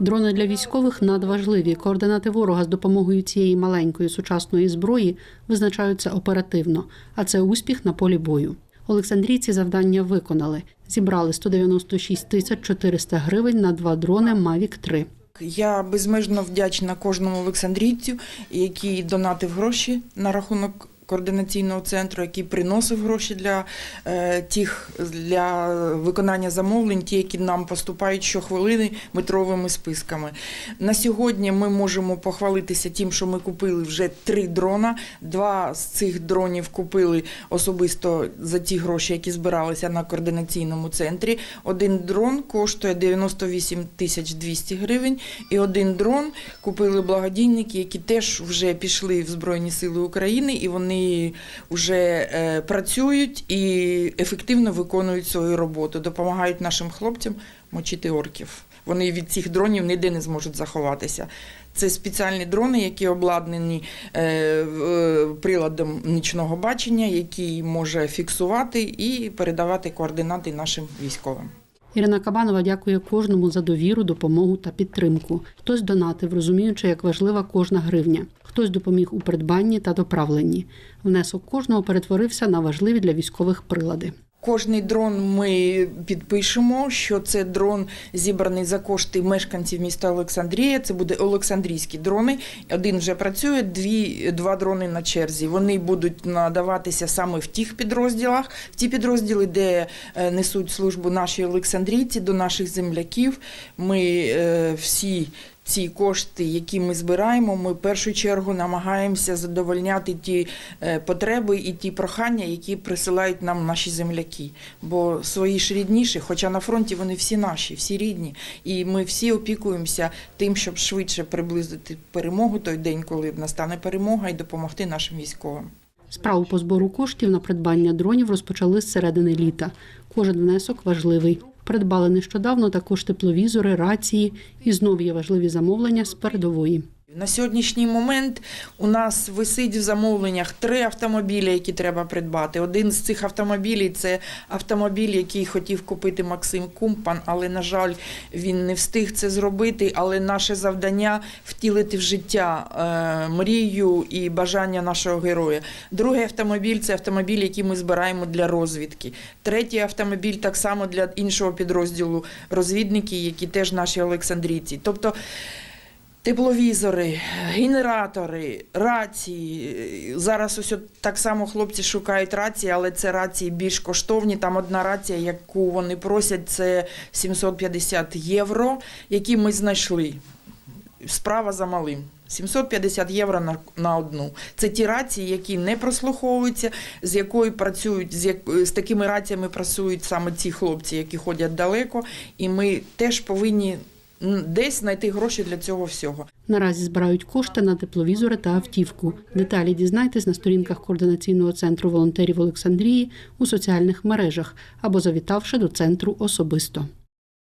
Дрони для військових надважливі. Координати ворога з допомогою цієї маленької сучасної зброї визначаються оперативно, а це успіх на полі бою. Олександрійці завдання виконали. Зібрали 196 тисяч 400 гривень на два дрони Mavic 3. Я безмежно вдячна кожному олександрійцю, який донатив гроші на рахунок координаційного центру, який приносив гроші для е, тих для виконання замовлень, ті, які нам поступають щохвилини метровими списками. На сьогодні ми можемо похвалитися тим, що ми купили вже три дрона. Два з цих дронів купили особисто за ті гроші, які збиралися на координаційному центрі. Один дрон коштує 98 тисяч 200 гривень, і один дрон купили благодійники, які теж вже пішли в Збройні Сили України, і вони вже е, працюють і ефективно виконують свою роботу, допомагають нашим хлопцям мочити орків. Вони від цих дронів ніде не зможуть заховатися. Це спеціальні дрони, які обладнані е, е, приладом нічного бачення, який може фіксувати і передавати координати нашим військовим. Ірина Кабанова дякує кожному за довіру, допомогу та підтримку. Хтось донатив, розуміючи, як важлива кожна гривня. Хтось допоміг у придбанні та доправленні. Внесок кожного перетворився на важливі для військових прилади. Кожний дрон ми підпишемо, що це дрон зібраний за кошти мешканців міста Олександрія. Це буде Олександрійські дрони. Один вже працює, дві, два дрони на черзі. Вони будуть надаватися саме в тих підрозділах, в ті підрозділи, де е, несуть службу наші олександрійці, до наших земляків. Ми е, всі ці кошти, які ми збираємо, ми в першу чергу намагаємося задовольняти ті е, потреби і ті прохання, які присилають нам наші земляки. Бо свої ж рідніші, хоча на фронті вони всі наші, всі рідні, і ми всі опікуємося тим, щоб швидше приблизити перемогу той день, коли настане перемога, і допомогти нашим військовим. Справу по збору коштів на придбання дронів розпочали з середини літа. Кожен внесок важливий. Придбали нещодавно також тепловізори, рації і знов є важливі замовлення з передової. На сьогоднішній момент у нас висить в замовленнях три автомобілі, які треба придбати. Один з цих автомобілів це автомобіль, який хотів купити Максим Кумпан, але, на жаль, він не встиг це зробити. Але наше завдання втілити в життя е, мрію і бажання нашого героя. Другий автомобіль це автомобіль, який ми збираємо для розвідки. Третій автомобіль так само для іншого підрозділу розвідники, які теж наші олександрійці. Тобто Тепловізори, генератори, рації. Зараз ось так само хлопці шукають рації, але це рації більш коштовні. Там одна рація, яку вони просять, це 750 євро, які ми знайшли. Справа за малим. 750 євро на, на одну. Це ті рації, які не прослуховуються, з якою працюють, з, як, з такими раціями працюють саме ці хлопці, які ходять далеко. І ми теж повинні десь знайти гроші для цього всього. Наразі збирають кошти на тепловізори та автівку. Деталі дізнайтесь на сторінках координаційного центру волонтерів Олександрії у соціальних мережах або завітавши до центру особисто.